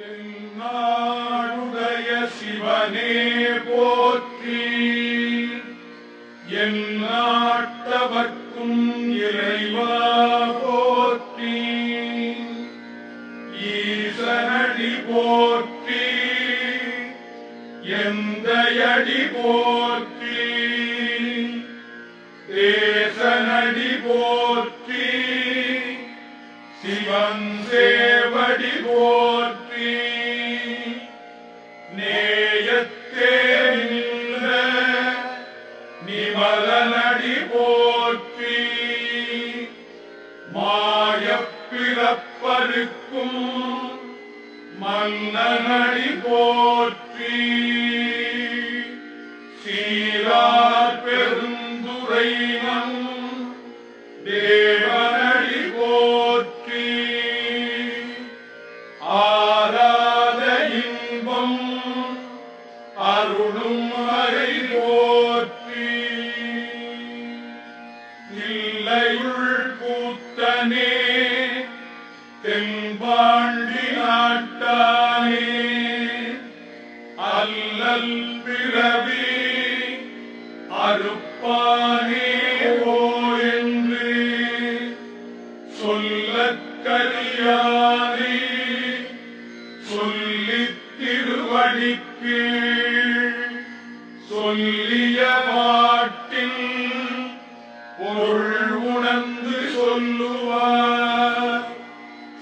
தென்னாடுடைய சிவனே போற்றி. என் நாட்டவர்க்கும் இறைவா போற்றி. ஈசனடி போற்றி. எந்தையடி போற்றி. தேசனடி போற்றி. சிவன் பிறப்பருக்கும் மன்னனடி போற்றி. சீரார் பெருந்துரைவன் தேவனடி போற்றி. ஆராத இன்பம் அருளும் அறை போற்றி. இல்லையுள் கூத்தனே தென்பாண்டி நாட்டானே அல்லல் பிறவி அறுப்பானே ஓ என்று சொல்லக் கரியானே சொல்லித் திருவடிக்கு சொல்லிய மாட்ட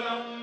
وسلم